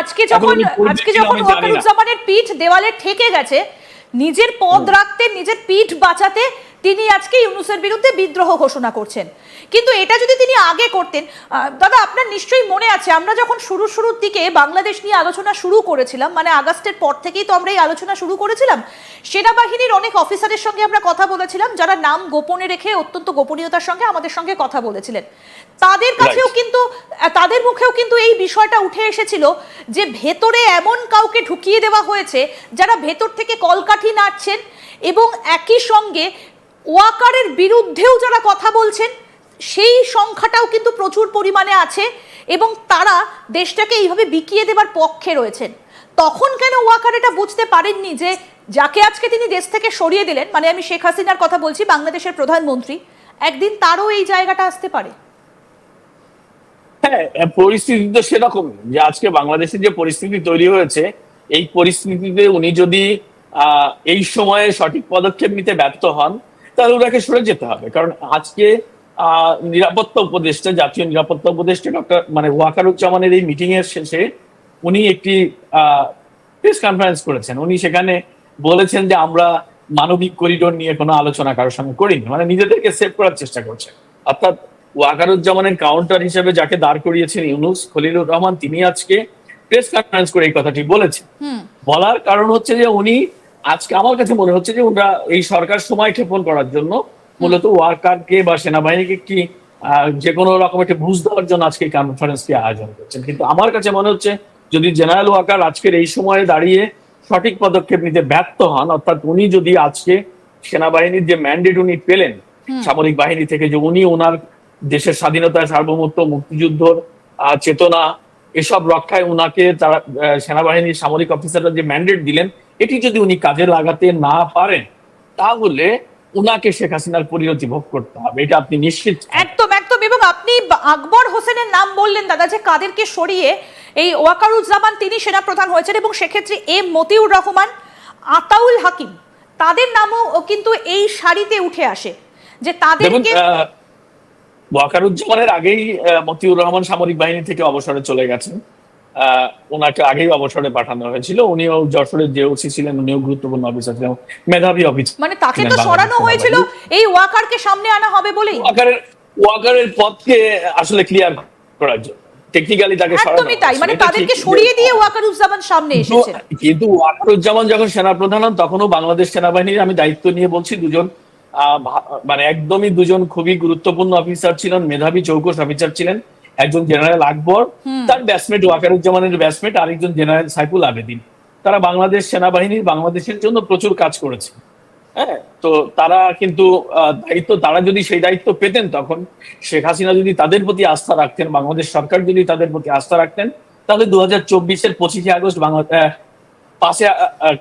আজকে যখন আজকে যখন ওয়াকারুজ্জামানের পিঠ দেওয়ালে ঠেকে গেছে নিজের পদ রাখতে নিজের পিঠ বাঁচাতে তিনি আজকে ইউনুসের বিরুদ্ধে বিদ্রোহ ঘোষণা করছেন। কিন্তু এটা যদি তিনি আগে করতেন দাদা আপনার নিশ্চয়ই মনে আছে আমরা যখন শুরু শুরুর দিকে বাংলাদেশ নিয়ে আলোচনা শুরু করেছিলাম মানে আগস্টের পর থেকেই তো আমরা এই আলোচনা শুরু করেছিলাম সেনাবাহিনীর অনেক অফিসারের সঙ্গে আমরা কথা বলেছিলাম যারা নাম গোপনে রেখে অত্যন্ত গোপনীয়তার সঙ্গে আমাদের সঙ্গে কথা বলেছিলেন। তাদের কাছেও কিন্তু তাদের মুখেও কিন্তু এই বিষয়টা উঠে এসেছিল যে ভেতরে এমন কাউকে ঢুকিয়ে দেওয়া হয়েছে যারা ভেতর থেকে কলকাঠি নাড়ছেন এবং একই সঙ্গে ওয়াকারের বিরুদ্ধেও যারা কথা বলছেন, সেই সংখ্যাটাও কিন্তু প্রচুর পরিমাণে আছে এবং তারা দেশটাকে এইভাবে বিকিয়ে দেবার পক্ষে রয়েছেন। তখন কেন ওয়াকার এটা বুঝতে পারেননি যে, যাকে আজকে তিনি দেশ থেকে সরিয়ে দিলেন মানে আমি শেখ হাসিনার কথা বলছি, বাংলাদেশের প্রধানমন্ত্রী, একদিন তারও এই জায়গাটা আসতে পারে? হ্যাঁ পরিস্থিতি তো সেরকম যে আজকে বাংলাদেশে যে পরিস্থিতি তৈরি হয়েছে, এই পরিস্থিতিতে উনি যদি এই সময়ে সঠিক পদক্ষেপ নিতে ব্যর্থ হন তাহলে ওনাকে সরে যেতে হবে। কারণ আজকে নিরাপত্তা উপদেষ্টা জাতীয় নিরাপত্তা উপদেষ্টা ডক্টর মানে ওয়াকারুজ্জামানের এই মিটিং এর শেষে উনি একটি প্রেস কনফারেন্স করেছেন। উনি সেখানে বলেছেন যে আমরা মানবিক করিডোর নিয়ে কোনো আলোচনা কারোর সঙ্গে করিনি। মানে নিজেদেরকে সেভ করার চেষ্টা করছেন। অর্থাৎ ওয়াকারুজ্জামানের কাউন্টার হিসেবে যাকে দাঁড় করিয়েছেন ইউনুস খলিলুর রহমান তিনি আজকে প্রেস কনফারেন্স করে এই কথাটি বলেছেন। বলার কারণ হচ্ছে যে উনি আজকে আমার কাছে মনে হচ্ছে যে ওরা এই সরকার সময় ক্ষেপণ করার জন্য মূলত ওয়ার্কারকে বা সেনাবাহিনীকে কি আহ, যে কোনো রকম একটা বুঝ দেওয়ার জন্য আজকে এই কনফারেন্সটি আয়োজন করছেন। কিন্তু আমার কাছে মনে হচ্ছে যদি জেনারেল ওয়াকার আজকের এই সময়ে দাঁড়িয়ে সঠিক পদক্ষেপ নিতে ব্যর্থ হন অর্থাৎ উনি যদি আজকে সেনাবাহিনীর যে ম্যান্ডেট উনি পেলেন সামরিক বাহিনী থেকে যে উনি ওনার দেশের স্বাধীনতা সার্বভৌমত্ব মুক্তিযুদ্ধর আহ, চেতনা এসব রক্ষায় উনাকে তারা সেনাবাহিনীর সামরিক অফিসাররা যে ম্যান্ডেট দিলেন এটি যদি উনি কাজে লাগাতে না পারেন তাহলে উনাকে শেখ হাসিনার পরিণতি ভোগ করতে হবে এটা আপনি নিশ্চিত একদম একদম এবং আপনি আকবর হোসেনের নাম বললেন দাদা যে কাদেরকে সরিয়ে এই ওয়াকারুজ্জামান তিনি সেনা প্রধান হয়েছেন এবং সেক্ষেত্রে এম মতিউর রহমান আতাউল হাকিম তাদের নামও কিন্তু এই সারিতে উঠে আসে যে তাদেরকে ওয়াকারুজ্জামানের আগেই মতিউর রহমান সামরিক বাহিনী থেকে অবসরে চলে গেছেন। ওনাকে আগেই অবসরে পাঠানো হয়েছিল। উনিও যশোরের যে ওসি ছিলেন উনিও গুরুত্বপূর্ণ অফিসার ছিলেন মেধাবী অফিসার মানে তাকে তো সরানো হয়েছিল এই ওয়াকারকে সামনে আনা হবে বলেই। ওয়াকারের ওয়াকারের পথকে আসলে ক্লিয়ার করার জন্য। টেকনিক্যালি তাকে একদমই তাই মানে তাদেরকে সরিয়ে দিয়ে ওয়াকারুজ্জামান সামনে কিন্তু- এসেছেন। কিন্তু ওয়াকারুজ্জামান যখন সেনাপ্রধান হন তখনও বাংলাদেশ সেনাবাহিনীর আমি দায়িত্ব নিয়ে বলছি দুজন আহ, মানে একদমই দুজন খুবই গুরুত্বপূর্ণ অফিসার ছিলেন মেধাবী চৌকস অফিসার ছিলেন। একজন জেনারেল আকবর তার ব্যাসমেট ওয়াকারুজ্জামানের ব্যাসমেট আরেকজন জেনারেল সাইফুল আবেদিন। তারা বাংলাদেশ সেনাবাহিনীর বাংলাদেশের জন্য প্রচুর কাজ করেছে। হ্যাঁ তো তারা কিন্তু দায়িত্ব তারা যদি সেই দায়িত্ব পেতেন তখন শেখ হাসিনা যদি তাদের প্রতি আস্থা রাখতেন বাংলাদেশ সরকার যদি তাদের প্রতি আস্থা রাখতেন তাহলে দু হাজার চব্বিশের পঁচিশে আগস্ট বাংলা পাঁচে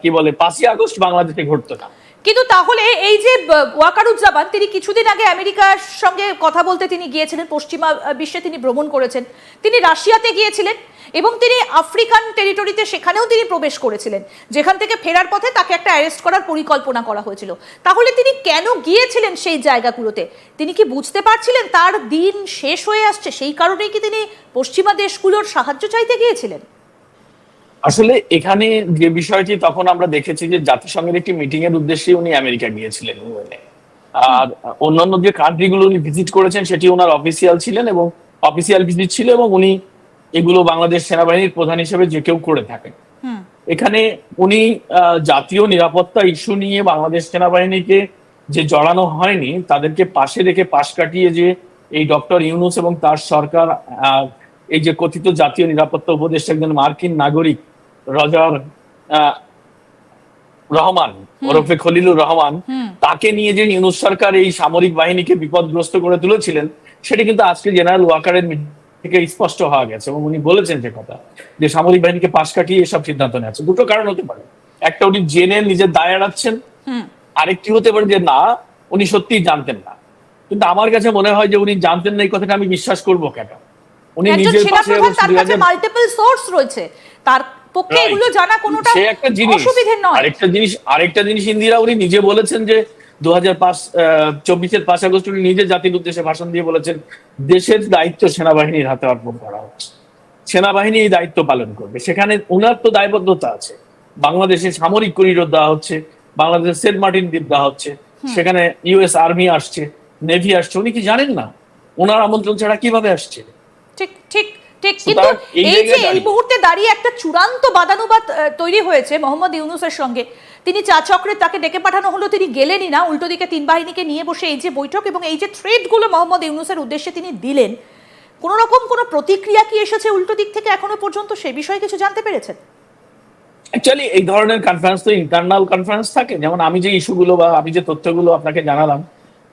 কি বলে পাঁচই আগস্ট বাংলাদেশে ঘটতো না। কিন্তু তাহলে এই যে ওয়াকারুজ্জামান, তিনি কিছুদিন আগে আমেরিকার সঙ্গে কথা বলতে তিনি গিয়েছিলেন, পশ্চিমা বিশ্বে তিনি ভ্রমণ করেছেন। তিনি রাশিয়াতে গিয়েছিলেন এবং তিনি আফ্রিকান টেরিটরিতে সেখানেও তিনি প্রবেশ করেছিলেন। যেখান থেকে ফেরার পথে তাকে একটা অ্যারেস্ট করার পরিকল্পনা করা হয়েছিল। তাহলে তিনি কেন গিয়েছিলেন সেই জায়গাগুলোতে? তিনি কি বুঝতে পারছিলেন তার দিন শেষ হয়ে আসছে? সেই কারণেই কি তিনি পশ্চিমা দেশগুলোর সাহায্য চাইতে গিয়েছিলেন? আসলে এখানে যে বিষয়টি তখন আমরা দেখেছি যে জাতিসংঘের একটি মিটিং এর উদ্দেশ্যে উনি আমেরিকা গিয়েছিলেন ইউএনএ আর অন্যান্য যে কান্ট্রি গুলো উনি ভিজিট করেছেন সেটি ওনার অফিসিয়াল ছিলেন এবং অফিসিয়াল ভিজিট ছিল এবং উনি এগুলো বাংলাদেশ সেনাবাহিনীর প্রধান হিসেবে যে কেউ করে থাকেন। এখানে উনি জাতীয় নিরাপত্তা ইস্যু নিয়ে বাংলাদেশ সেনাবাহিনীকে যে জড়ানো হয়নি তাদেরকে পাশে রেখে পাশ কাটিয়ে যে এই ডক্টর ইউনুস এবং তার সরকার এই যে কথিত জাতীয় নিরাপত্তা উপদেষ্টা একজন মার্কিন নাগরিক রজার রহমান ওরফে খলিলুর রহমান তাকে নিয়ে যে ইউনুস সরকার এই সামরিক বাহিনীকে বিপদগ্রস্ত করে তুলেছিলেন সেটা কিন্তু আজকে জেনারেল ওয়াকারের থেকে স্পষ্ট হওয়া গেছে এবং উনি বলেছেন যে কথা যে সামরিক বাহিনীকে পাশ কাটিয়ে এসব সিদ্ধান্ত নেওয়া দুটো কারণ হতে পারে। একটা উনি জেনে নিজের দায় এড়াচ্ছেন আরেকটি হতে পারে যে না উনি সত্যিই জানতেন না। কিন্তু আমার কাছে মনে হয় যে উনি জানতেন না এই কথাটা আমি বিশ্বাস করব কেন? উনি নিজের পাশে মাল্টিপল সোর্স রয়েছে। তার পক্ষে এগুলো জানা কোনোটা নয়। আরেকটা জিনিস আরেকটা জিনিস ইন্দিরা উনি নিজে বলেছেন যে দু হাজার পাঁচ চব্বিশের পাঁচ আগস্ট উনি নিজে জাতির উদ্দেশ্যে ভাষণ দিয়ে বলেছেন দেশের দায়িত্ব সেনাবাহিনীর হাতে অর্পণ করা হচ্ছে। সেনাবাহিনী এই দায়িত্ব পালন করবে। সেখানে ওনার তো দায়বদ্ধতা আছে। বাংলাদেশে সামরিক করিডোর দেওয়া হচ্ছে বাংলাদেশের সেন্ট মার্টিন দ্বীপ দেওয়া হচ্ছে সেখানে ইউএস আর্মি আসছে নেভি আসছে উনি কি জানেন না? ওনার আমন্ত্রণ ছাড়া কীভাবে আসছে? ঠিক ঠিক। ঠিক কিন্তু এই যে এই মুহূর্তে দাঁড়িয়ে একটা চূড়ান্ত বাদানুবাদ তৈরি হয়েছে মোহাম্মদ ইউনুসের সঙ্গে। তিনি চা চক্রে তাকে ডেকে পাঠানো হলো তিনি গেলেনই না। উল্টো দিকে তিন বাহিনীকে নিয়ে বসে এই যে বৈঠক এবং এই যে থ্রেডগুলো মোহাম্মদ ইউনুসের উদ্দেশ্যে তিনি দিলেন কোন রকম কোনো প্রতিক্রিয়া কি এসেছে উল্টো দিক থেকে এখনও পর্যন্ত? সে বিষয়ে কিছু জানতে পেরেছেন? অ্যাকচুয়ালি এই ধরনের কনফারেন্স তো ইন্টারনাল কনফারেন্স থাকে। যেমন আমি যে ইস্যুগুলো বা আমি যে তথ্যগুলো আপনাকে জানালাম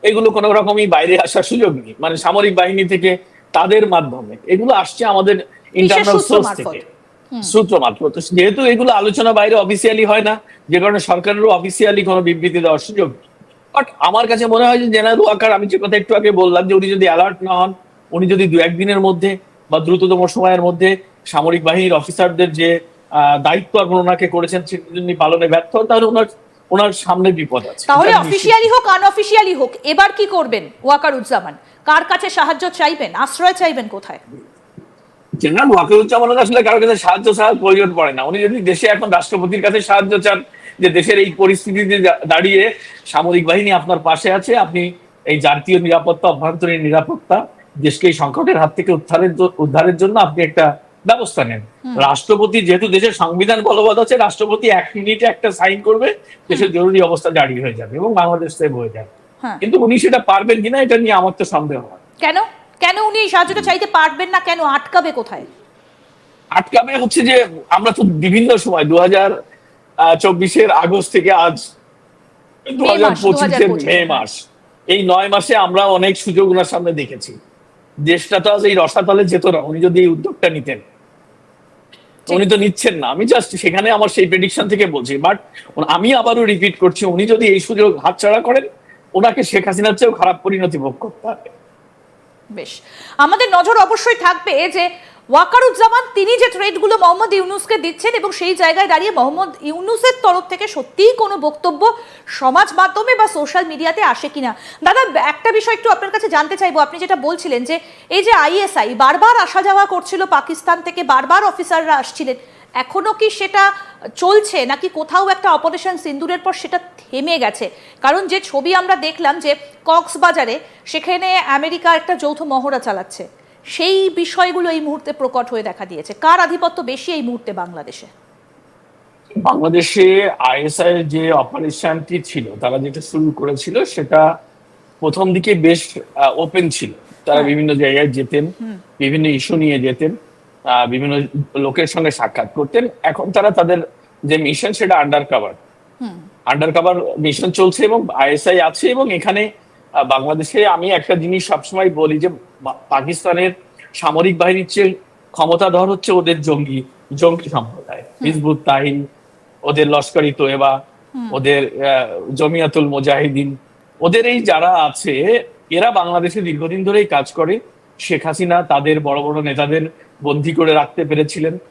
এগুলো কোনো রকমই বাইরে আসার সুযোগ নেই। মানে সামরিক বাহিনী থেকে তাদের মাধ্যমে। এগুলো আসছে আমাদের ইন্টারনাল সোর্স থেকে। সূত্র মাত্র তো যেহেতু এগুলো আলোচনা বাইরে অফিসিয়ালি হয় না যে কারণে সরকারেরও অফিসিয়ালি কোনো বিবৃতি দেওয়ার সুযোগ বাট আমার কাছে মনে হয় যে জেনারেল ওয়াকার আমি যে কথা একটু আগে বললাম যে উনি যদি অ্যালার্ট না হন উনি যদি দু একদিনের মধ্যে বা দ্রুততম সময়ের মধ্যে সামরিক বাহিনীর অফিসারদের যে দায়িত্ব আর ওনাকে করেছেন সেটি যদি পালনে ব্যর্থ হন তাহলে ওনার ওনার সামনে বিপদ আছে। তাহলে। অফিসিয়ালি হোক আনঅফিসিয়ালি হোক এবার কি করবেন ওয়াকারুজ্জামান কার কাছে সাহায্য চাইবেন? আশ্রয় চাইবেন কোথায়? জেনারেল ওয়াকিরুজ্জামানের আসলে কারোর কাছে সাহায্য ছাড়া প্রয়োজন পড়ে না। উনি যদি দেশে এখন রাষ্ট্রপতির কাছে সাহায্য চান যে দেশের এই পরিস্থিতিতে দাঁড়িয়ে সামরিক বাহিনী আপনার পাশে আছে আপনি এই জাতীয় নিরাপত্তা অভ্যন্তরীণ নিরাপত্তা দেশকে এই সংকটের হাত থেকে উদ্ধারের উদ্ধারের জন্য আপনি একটা ব্যবস্থা নেন। রাষ্ট্রপতি যেহেতু দেশের সংবিধান বলবৎ আছে রাষ্ট্রপতি এক মিনিটে একটা সাইন করবে দেশের জরুরি অবস্থা জারি হয়ে যাবে এবং বাংলাদেশ সেভ হয়ে যাবে। কিন্তু উনি সেটা পারবেন কিনা এটা নিয়ে আমার তো সন্দেহ হয়। কেন? কেন উনি এই সাহায্যটা চাইতে পারবেন না? কেন আটকাবে কোথায়? আটকাবে হচ্ছে যে আমরা তো বিভিন্ন সময় দু হাজার চব্বিশের আগস্ট থেকে আজ দু হাজার পঁচিশের মে মাস। এই নয় মাসে আমরা অনেক সুযোগ ওনার সামনে দেখেছি। দেশটা তো আজ এই রসাতলে যেত না উনি যদি এই উদ্যোগটা নিতেন। উনি তো নিচ্ছেন না। আমি জাস্ট সেখানে আমার সেই প্রেডিকশন থেকে বলছি বাট আমি আবারও রিপিট করছি উনি যদি এই সুযোগ হাতছাড়া করেন ওনাকে শেখ হাসিনার চেয়েও খারাপ পরিণতি ভোগ করতে হবে। বেশ। আমাদের নজর অবশ্যই থাকবে যে ওয়াকারুজ্জামান, তিনি যে থ্রেডগুলো মোহাম্মদ ইউনুসকে দিচ্ছেন এবং সেই জায়গায় দাঁড়িয়ে মোহাম্মদ ইউনুসের তরফ থেকে সত্যিই কোনো বক্তব্য সমাজ মাধ্যমে বা সোশ্যাল মিডিয়াতে আসে কিনা? দাদা, একটা বিষয় একটু আপনার কাছে জানতে চাইব। আপনি যেটা বলছিলেন যে এই যে আইএসআই, বারবার আসা যাওয়া করছিল পাকিস্তান থেকে, বারবার অফিসাররা আসছিলেন। এখনও কি সেটা চলছে নাকি কোথাও একটা অপারেশন সিন্দুরের পর সেটা থেমে গেছে? কারণ যে ছবি আমরা দেখলাম যে কক্সবাজারে সেখানে আমেরিকা একটা যৌথ মহড়া চালাচ্ছে সেই বিষয়গুলো এই মুহূর্তে প্রকট হয়ে দেখা দিয়েছে। কার আধিপত্য বেশি এই মুহূর্তে বাংলাদেশে? বাংলাদেশে আইএসআই যে অপারেশনটি ছিল তারা যেটা শুরু করেছিল সেটা প্রথম দিকে বেশ ওপেন ছিল। তারা হ্যাঁ। বিভিন্ন জায়গায় যেতেন বিভিন্ন ইস্যু নিয়ে যেতেন। বিভিন্ন লোকের সঙ্গে সাক্ষাৎ করতেন। এখন তারা তাদের যে মিশন সেটা under cover under cover mission চলছে এবং আইএসআই আছে এবং এখানে বাংলাদেশে আমি একটা জিনিস সবসময় বলি যে পাকিস্তানের সামরিক বাহিনীর চেয়ে ক্ষমতাধর হচ্ছে ওদের জঙ্গি জঙ্গি সম্প্রদায়। হিজবুত তাহিন ওদের লস্করি তোয়েবা ওদের জমিয়াতুল মুজাহিদিন ওদের এই যারা আছে এরা বাংলাদেশে দীর্ঘদিন ধরেই কাজ করে। শেখ হাসিনা তাদের বড় বড় নেতাদের বন্দী করে রাখতে পেরেছিলেন।